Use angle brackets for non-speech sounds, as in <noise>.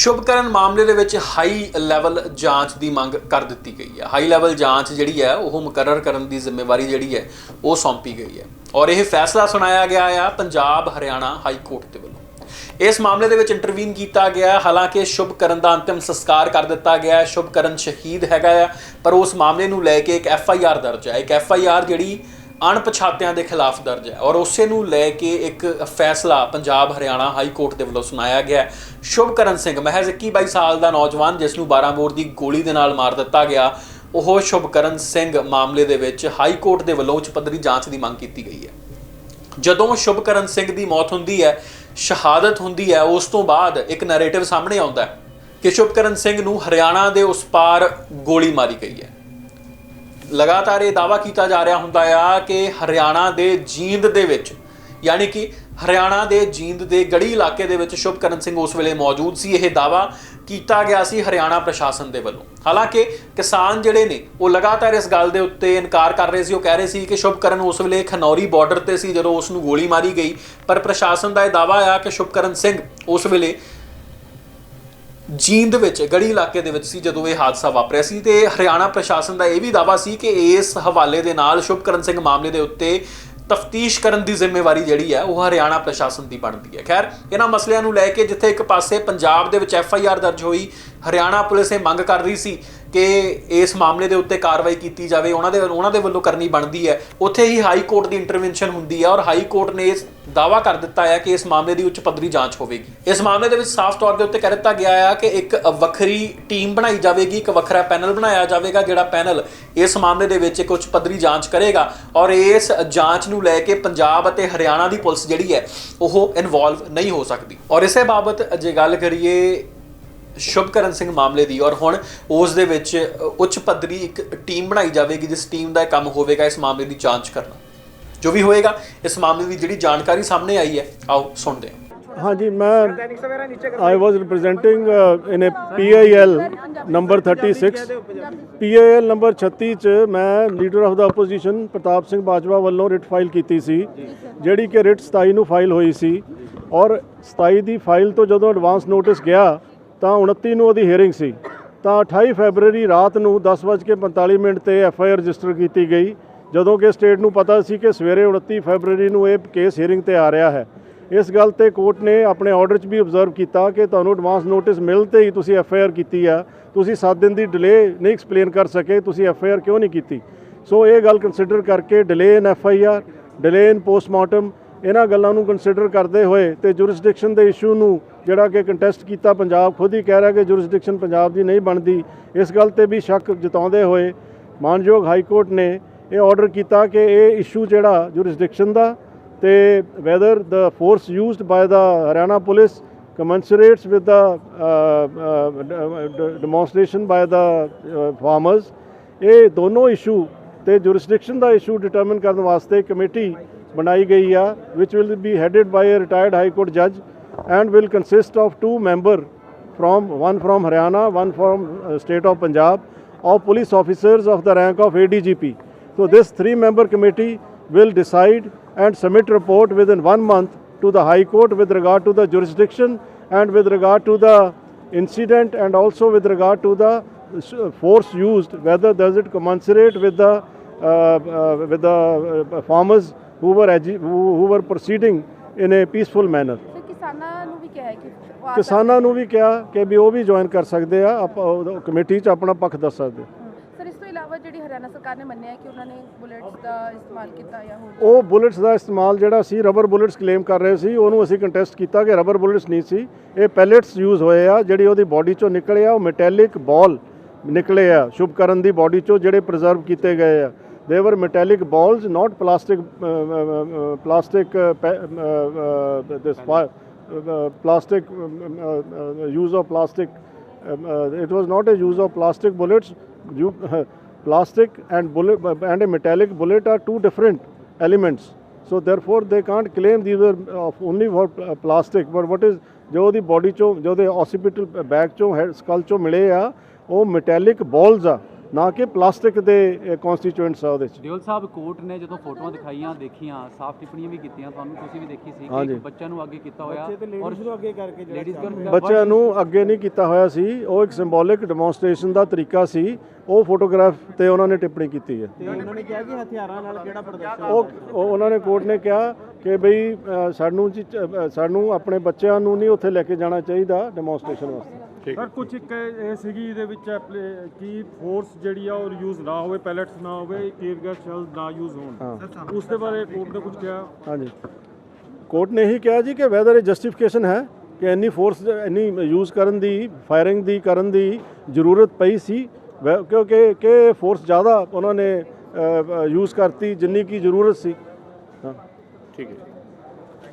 ਸ਼ੁਭਕਰਨ ਮਾਮਲੇ ਦੇ ਵਿੱਚ ਹਾਈ ਲੈਵਲ ਜਾਂਚ ਦੀ ਮੰਗ ਕਰ ਦਿੱਤੀ ਗਈ ਹੈ। ਹਾਈ ਲੈਵਲ ਜਾਂਚ ਜਿਹੜੀ ਹੈ, ਉਹ ਮੁਕਰਰ ਕਰਨ ਦੀ ਜ਼ਿੰਮੇਵਾਰੀ ਜਿਹੜੀ ਹੈ, ਉਹ ਸੌਂਪੀ ਗਈ ਹੈ। ਔਰ ਇਹ ਫੈਸਲਾ ਸੁਣਾਇਆ ਗਿਆ ਆ ਪੰਜਾਬ ਹਰਿਆਣਾ ਹਾਈ ਕੋਰਟ ਦੇ ਵੱਲੋਂ। ਇਸ ਮਾਮਲੇ ਦੇ ਵਿੱਚ ਇੰਟਰਵੀਨ ਕੀਤਾ ਗਿਆ ਹੈ। ਹਾਲਾਂਕਿ ਸ਼ੁਭਕਰਨ ਦਾ ਅੰਤਿਮ ਸੰਸਕਾਰ ਕਰ ਦਿੱਤਾ ਗਿਆ ਹੈ। ਸ਼ੁਭਕਰਨ ਸ਼ਹੀਦ ਹੈਗਾ ਆ, ਪਰ ਉਸ ਮਾਮਲੇ ਨੂੰ ਲੈ ਕੇ ਇੱਕ ਐਫ ਆਈ ਆਰ ਦਰਜ ਹੈ। ਇੱਕ ਐਫ ਆਈ ਆਰ ਜਿਹੜੀ ਅਣਪਛਾਤਿਆਂ ਦੇ ਖਿਲਾਫ ਦਰਜ ਹੈ। ਔਰ ਉਸੇ ਨੂੰ ਲੈ ਕੇ ਇੱਕ ਫੈਸਲਾ ਪੰਜਾਬ ਹਰਿਆਣਾ ਹਾਈ ਕੋਰਟ ਦੇ ਵੱਲੋਂ ਸੁਣਾਇਆ ਗਿਆ ਸ਼ੁਭਕਰਨ ਸਿੰਘ, ਮਹਿਜ਼ 21 22 ਸਾਲ ਦਾ ਨੌਜਵਾਨ ਜਿਸ ਨੂੰ 12 ਬੋਰ ਦੀ ਗੋਲੀ ਦੇ ਨਾਲ ਮਾਰ ਦਿੱਤਾ ਗਿਆ, ਉਹ ਸ਼ੁਭਕਰਨ ਸਿੰਘ ਮਾਮਲੇ ਦੇ ਵਿੱਚ ਹਾਈ ਕੋਰਟ ਦੇ ਵੱਲੋਂ ਉੱਚ ਪੱਧਰੀ ਜਾਂਚ ਦੀ ਮੰਗ ਕੀਤੀ ਗਈ ਹੈ। ਜਦੋਂ ਸ਼ੁਭਕਰਨ ਸਿੰਘ ਦੀ ਮੌਤ ਹੁੰਦੀ ਹੈ, ਸ਼ਹਾਦਤ ਹੁੰਦੀ ਹੈ, ਉਸ ਤੋਂ ਬਾਅਦ ਇੱਕ ਨੈਰੇਟਿਵ ਸਾਹਮਣੇ ਆਉਂਦਾ ਹੈ ਕਿ ਸ਼ੁਭਕਰਨ ਸਿੰਘ ਨੂੰ ਹਰਿਆਣਾ ਦੇ ਉਸ ਪਾਰ ਗੋਲੀ ਮਾਰੀ ਗਈ ਹੈ। ਲਗਾਤਾਰ ਇਹ ਦਾਵਾ ਕੀਤਾ ਜਾ ਰਿਹਾ ਹੁੰਦਾ ਆ ਕਿ ਹਰਿਆਣਾ ਦੇ ਜੀਂਦ ਦੇ ਵਿੱਚ, ਯਾਨੀ ਕਿ ਹਰਿਆਣਾ ਦੇ ਜੀਂਦ ਦੇ ਗੜੀ ਇਲਾਕੇ ਦੇ ਵਿੱਚ ਸ਼ੁਭਕਰਨ ਸਿੰਘ ਉਸ ਵੇਲੇ ਮੌਜੂਦ ਸੀ। ਇਹ ਦਾਵਾ ਕੀਤਾ ਗਿਆ ਸੀ ਹਰਿਆਣਾ ਪ੍ਰਸ਼ਾਸਨ ਦੇ ਵੱਲੋਂ। ਹਾਲਾਂਕਿ ਕਿਸਾਨ ਜਿਹੜੇ ਨੇ, ਉਹ ਲਗਾਤਾਰ ਇਸ ਗੱਲ ਦੇ ਉੱਤੇ ਇਨਕਾਰ ਕਰ ਰਹੇ ਸੀ। ਉਹ ਕਹਿ ਰਹੇ ਸੀ ਕਿ ਸ਼ੁਭਕਰਨ ਉਸ ਵੇਲੇ ਖਨੌਰੀ ਬਾਰਡਰ ਤੇ ਸੀ, ਜਦੋਂ ਉਸ ਨੂੰ ਗੋਲੀ ਮਾਰੀ ਗਈ। ਪਰ ਪ੍ਰਸ਼ਾਸਨ ਦਾ ਇਹ ਦਾਵਾ ਆ ਕਿ ਸ਼ੁਭਕਰਨ ਸਿੰਘ ਉਸ ਵੇਲੇ ਜੀਂਦ ਵਿੱਚ, ਗੜੀ ਇਲਾਕੇ ਦੇ ਵਿੱਚ ਸੀ ਜਦੋਂ ਇਹ ਹਾਦਸਾ ਵਾਪਰਿਆ ਸੀ ਤੇ ਹਰਿਆਣਾ ਪ੍ਰਸ਼ਾਸਨ ਦਾ ਇਹ ਵੀ ਦਾਵਾ ਸੀ ਕਿ ਇਸ ਹਵਾਲੇ ਦੇ ਨਾਲ ਸ਼ੁਭਕਰਨ ਸਿੰਘ ਮਾਮਲੇ ਦੇ ਉੱਤੇ ਤਫਤੀਸ਼ ਕਰਨ ਦੀ ਜ਼ਿੰਮੇਵਾਰੀ ਜਿਹੜੀ ਹੈ, ਉਹ ਹਰਿਆਣਾ ਪ੍ਰਸ਼ਾਸਨ ਦੀ ਬਣਦੀ ਹੈ। ਖੈਰ, ਇਹਨਾਂ ਮਸਲਿਆਂ ਨੂੰ ਲੈ ਕੇ ਜਿੱਥੇ ਇੱਕ ਪਾਸੇ ਪੰਜਾਬ ਦੇ ਵਿੱਚ ਐਫ ਆਈ ਆਰ ਦਰਜ ਹੋਈ, ਹਰਿਆਣਾ ਪੁਲਿਸ ਇਹ ਮੰਗ ਕਰ ਰਹੀ ਸੀ ਕਿ ਇਸ ਮਾਮਲੇ ਦੇ ਉੱਤੇ ਕਾਰਵਾਈ ਕੀਤੀ ਜਾਵੇ, ਉਹਨਾਂ ਦੇ ਉਹਨਾਂ ਦੇ ਵੱਲੋਂ ਕਰਨੀ ਬਣਦੀ ਹੈ। ਉੱਥੇ ਹੀ ਹਾਈ ਕੋਰਟ ਦੀ ਇੰਟਰਵੈਂਸ਼ਨ ਹੁੰਦੀ ਹੈ ਔਰ ਹਾਈ ਕੋਰਟ ਨੇ ਇਸ ਦਾਵਾ ਕਰ ਦਿੱਤਾ ਹੈ ਕਿ ਇਸ ਮਾਮਲੇ ਦੀ ਉੱਚ ਪੱਧਰੀ ਜਾਂਚ ਹੋਵੇਗੀ। ਇਸ ਮਾਮਲੇ ਦੇ ਵਿੱਚ ਸਾਫ਼ ਤੌਰ ਦੇ ਉੱਤੇ ਕਹਿ ਦਿੱਤਾ ਗਿਆ ਹੈ ਕਿ ਇੱਕ ਵੱਖਰੀ ਟੀਮ ਬਣਾਈ ਜਾਵੇਗੀ, ਇੱਕ ਵੱਖਰਾ ਪੈਨਲ ਬਣਾਇਆ ਜਾਵੇਗਾ, ਜਿਹੜਾ ਪੈਨਲ ਇਸ ਮਾਮਲੇ ਦੇ ਵਿੱਚ ਇੱਕ ਉੱਚ ਪੱਧਰੀ ਜਾਂਚ ਕਰੇਗਾ ਔਰ ਇਸ ਜਾਂਚ ਨੂੰ ਲੈ ਕੇ ਪੰਜਾਬ ਅਤੇ ਹਰਿਆਣਾ ਦੀ ਪੁਲਿਸ ਜਿਹੜੀ ਹੈ, ਉਹ ਇਨਵੋਲਵ ਨਹੀਂ ਹੋ ਸਕਦੀ। ਔਰ ਇਸੇ ਬਾਬਤ ਜੇ ਗੱਲ ਕਰੀਏ ਸ਼ੁਭਕਰਨ ਸਿੰਘ ਮਾਮਲੇ ਦੀ ਔਰ ਹੁਣ ਉਸ ਦੇ ਵਿੱਚ ਉੱਚ ਪੱਧਰੀ ਇੱਕ ਟੀਮ ਬਣਾਈ ਜਾਵੇਗੀ ਜਿਸ ਟੀਮ ਦਾ ਕੰਮ ਹੋਵੇਗਾ ਇਸ ਮਾਮਲੇ ਦੀ ਜਾਂਚ ਕਰਨਾ। ਜੋ ਵੀ ਹੋਏਗਾ, ਇਸ ਮਾਮਲੇ ਦੀ ਜਿਹੜੀ ਜਾਣਕਾਰੀ ਸਾਹਮਣੇ ਆਈ ਹੈ, ਆਓ ਸੁਣਦੇ ਹਾਂ। ਹਾਂਜੀ, ਮੈਂ I was representing in a PIL number 36 PIL number 36 ਚ ਮੈਂ leader of the opposition Pratap Singh Bajwa ਵੱਲੋਂ ਰਿਟ ਫਾਈਲ ਕੀਤੀ ਸੀ, ਜਿਹੜੀ ਕਿ ਰਿਟ 27 ਨੂੰ ਫਾਈਲ ਹੋਈ ਸੀ। ਔਰ 27 ਦੀ ਫਾਈਲ ਤੋਂ ਜਦੋਂ ਐਡਵਾਂਸ ਨੋਟਿਸ ਗਿਆ ਤਾਂ 29 ਨੂੰ ਉਹਦੀ ਹੀਅਰਿੰਗ ਸੀ। ਤਾਂ 28 ਫੈਬਰੂਅਰੀ ਰਾਤ ਨੂੰ 10:45 ਮਿੰਟ ਤੇ ਐਫ ਆਈ ਆਰ ਰਜਿਸਟਰ ਕੀਤੀ ਗਈ, ਜਦੋਂ ਕਿ ਸਟੇਟ ਨੂੰ ਪਤਾ ਸੀ ਕਿ ਸਵੇਰੇ 29 ਫੈਬਰੂਅਰੀ ਨੂੰ ਇਹ ਕੇਸ ਹੀਅਰਿੰਗ ਤੇ ਆ ਰਿਹਾ ਹੈ। ਇਸ ਗੱਲ ਤੇ ਕੋਰਟ ਨੇ ਆਪਣੇ ਆਰਡਰ 'ਚ ਵੀ ਆਬਜ਼ਰਵ ਕੀਤਾ ਕਿ ਤੁਹਾਨੂੰ ਐਡਵਾਂਸ ਨੋਟਿਸ ਮਿਲਤੇ ਹੀ ਤੁਸੀਂ ਐਫ ਆਈ ਆਰ ਕੀਤੀ ਆ। ਤੁਸੀਂ 7 ਦਿਨ ਦੀ ਡਿਲੇ ਨਹੀਂ ਐਕਸਪਲੇਨ ਕਰ ਸਕੇ, ਤੁਸੀਂ ਐਫ ਆਈ ਆਰ ਕਿਉਂ ਨਹੀਂ ਕੀਤੀ? ਸੋ ਇਹ ਗੱਲ ਕੰਸੀਡਰ ਕਰਕੇ delay in F I R delay in postmortem ਇਹਨਾਂ ਗੱਲਾਂ ਨੂੰ ਕੰਸੀਡਰ ਕਰਦੇ ਹੋਏ ਤੇ ਜੁਰਿਸਡਿਕਸ਼ਨ ਦੇ ਇਸ਼ੂ ਨੂੰ ਜਿਹੜਾ ਕਿ ਕੰਟੈਸਟ ਕੀਤਾ ਪੰਜਾਬ ਖੁਦ ਹੀ ਕਹਿ ਰਿਹਾ ਕਿ ਜੁਰਿਸਡਿਕਸ਼ਨ ਪੰਜਾਬ ਦੀ ਨਹੀਂ ਬਣਦੀ। ਇਸ ਗੱਲ ਤੇ ਵੀ ਸ਼ੱਕ ਜਤਾਉਂਦੇ ਹੋਏ ਮਾਨਯੋਗ ਹਾਈ ਕੋਰਟ ਨੇ ਇਹ ਆਰਡਰ ਕੀਤਾ ਕਿ ਇਹ ਇਸ਼ੂ ਜਿਹੜਾ ਜੁਰਿਸਡਿਕਸ਼ਨ ਦਾ ਤੇ whether the force used by the Haryana police commensurates with the uh, uh, d- demonstration by the uh, farmers ਇਹ ਦੋਨੋਂ ਇਸ਼ੂ ਤੇ jurisdiction ਦਾ ਇਸ਼ੂ ਡਿਟਰਮਿਨ ਕਰਨ ਵਾਸਤੇ committee ਬਣਾਈ ਗਈ ਆ which will be headed by a retired high court judge and will consist of two member from one from Haryana one from uh, state of Punjab of police officers of the rank of ADGP so this three member committee will decide and submit report within one month to the High Court with regard to the jurisdiction and with regard to the incident and also with regard to the s- force used, whether does it commensurate with the uh, uh, with the uh, farmers who were who, were proceeding in a peaceful manner. Sir ਕਿਸਾਨਾਂ ਨੂੰ ਵੀ ਕਿਹਾ ਕਿ ਕਿਸਾਨਾਂ ਨੂੰ ਵੀ ਕਿਹਾ ਕਿ ਵੀ ਉਹ ਵੀ join ਕਰ ਸਕਦੇ ਆ ਕਮੇਟੀ 'ਚ ਆਪਣਾ ਪੱਖ ਦੱਸ ਸਕਦੇ। ਸਰ ਇਸ ਤੋਂ ਇਲਾਵਾ ਜਿਹੜੀ ਹਰਿਆਣਾ ਸਰਕਾਰ ਨੇ ਮੰਨਿਆ ਕਿ ਉਹਨਾਂ ਨੇ ਬੁਲੇਟਸ ਦਾ ਇਸਤੇਮਾਲ ਕੀਤਾ ਜਾਂ ਹੋਰ ਉਹ ਬੁਲੇਟਸ ਦਾ ਇਸਤੇਮਾਲ ਜਿਹੜਾ ਸੀ ਰਬਰ ਬੁਲੇਟਸ ਕਲੇਮ ਕਰ ਰਹੇ ਸੀ ਉਹਨੂੰ ਅਸੀਂ ਕੰਟੈਸਟ ਕੀਤਾ ਕਿ ਰਬਰ ਬੁਲੇਟਸ ਨਹੀਂ ਸੀ ਇਹ ਪੈਲੇਟਸ ਯੂਜ਼ ਹੋਏ ਆ ਜਿਹੜੀ ਉਹਦੀ ਬਾਡੀ ਚੋਂ ਨਿਕਲੇ ਆ ਉਹ ਮੈਟੈਲਿਕ ਬਾਲ ਨਿਕਲੇ ਆ ਸ਼ੁਭਕਰਨ ਦੀ ਬਾਡੀ ਚੋਂ ਜਿਹੜੇ ਪ੍ਰੀਜ਼ਰਵ ਕੀਤੇ ਗਏ ਆ they were metallic balls not plastic plastic this plastic um, uh, uh, use of plastic um, uh, it was not a use of plastic bullets you <laughs> plastic and bullet and a metallic bullet are two different elements so therefore they can't claim these were of only for uh, plastic but what is ਜੋ ਉਹਦੀ body ਚੋਂ ਜੋ ਉਹਦੇ hospital bag ਚੋਂ head ਸਕਲ ਚੋਂ ਮਿਲੇ ਆ ਉਹ ਮੈਟੈਲਿਕ ਬਾਲਸ ਆ ਨਾ ਕਿ ਪਲਾਸਟਿਕ ਦੇ ਕਨਸਟੀਚੁਐਂਟਸ ਆ ਉਹਦੇ 'ਚ। ਦਿਓਲ ਸਾਹਿਬ ਕੋਰਟ ਨੇ ਜਦੋਂ ਫੋਟੋਆਂ ਦਿਖਾਈਆਂ ਦੇਖੀਆਂ ਸਾਫ਼ ਟਿੱਪਣੀਆਂ ਵੀ ਕੀਤੀਆਂ ਤੁਹਾਨੂੰ ਤੁਸੀਂ ਵੀ ਦੇਖੀ ਸੀ ਕਿ ਬੱਚਿਆਂ ਨੂੰ ਅੱਗੇ ਕੀਤਾ ਹੋਇਆ ਔਰ ਨੂੰ ਅੱਗੇ ਕਰਕੇ ਲੇਡੀਜ਼ ਬੱਚਿਆਂ ਨੂੰ ਅੱਗੇ ਨਹੀਂ ਕੀਤਾ ਹੋਇਆ ਸੀ। ਉਹ ਇੱਕ ਸਿੰਬੋਲਿਕ ਡੈਮੋਨਸਟ੍ਰੇਸ਼ਨ ਦਾ ਤਰੀਕਾ ਸੀ। ਉਹ ਫੋਟੋਗ੍ਰਾਫ ਤੇ ਉਹਨਾਂ ਨੇ ਟਿੱਪਣੀ ਕੀਤੀ ਹੈ। ਉਹਨਾਂ ਨੇ ਕਿਹਾ ਕਿ ਹਥਿਆਰਾਂ ਨਾਲ ਕਿਹੜਾ ਪ੍ਰਦਰਸ਼ਨ ਉਹ ਉਹ ਉਹਨਾਂ ਨੇ ਕੋਰਟ ਨੇ ਕਿਹਾ ਕਿ ਬਈ ਸਾਨੂੰ ਸਾਨੂੰ ਆਪਣੇ ਬੱਚਿਆਂ ਨੂੰ ਨਹੀਂ ਉੱਥੇ ਲੈ ਕੇ ਜਾਣਾ ਚਾਹੀਦਾ ਡੈਮੋਨਸਟ੍ਰੇਸ਼ਨ ਵਾਸਤੇ। ਸਰ ਕੁਝ ਇੱਕ ਇਹ ਸੀਗੀ ਇਹਦੇ ਵਿੱਚ ਐਪਲੇ- ਕਿ ਫੋਰਸ ਜਿਹੜੀ ਆ ਉਹ ਯੂਜ਼ ਨਾ ਹੋਵੇ ਪੈਲਟਸ ਨਾ ਹੋਵੇ ਟੀਅਰ ਗੈਸ ਸ਼ੈਲ ਨਾ ਯੂਜ਼ ਹੋਣ। ਹਾਂ। ਉਸ ਦੇ ਬਾਰੇ ਕੋਰਟ ਨੇ ਕੁਝ ਕਿਹਾ? ਹਾਂਜੀ। ਕੋਰਟ ਨੇ ਇਹੀ ਕਿਹਾ ਜੀ ਕਿ ਵੈਦਰ ਇਹ ਜਸਟੀਫਿਕੇਸ਼ਨ ਹੈ ਕਿ ਇੰਨੀ ਫੋਰਸ ਇੰਨੀ ਯੂਜ਼ ਕਰਨ ਦੀ ਫਾਇਰਿੰਗ ਦੀ ਕਰਨ ਦੀ ਜ਼ਰੂਰਤ ਪਈ ਸੀ। ਵੈ- ਕਿਉਂਕਿ ਕਿ ਫੋਰਸ ਜ਼ਿਆਦਾ ਉਹਨਾਂ ਨੇ ਯੂਜ਼ ਕਰਤੀ ਜਿੰਨੀ ਕੀ ਜ਼ਰੂਰਤ ਸੀ। ਹਾਂ। ਠੀਕ ਹੈ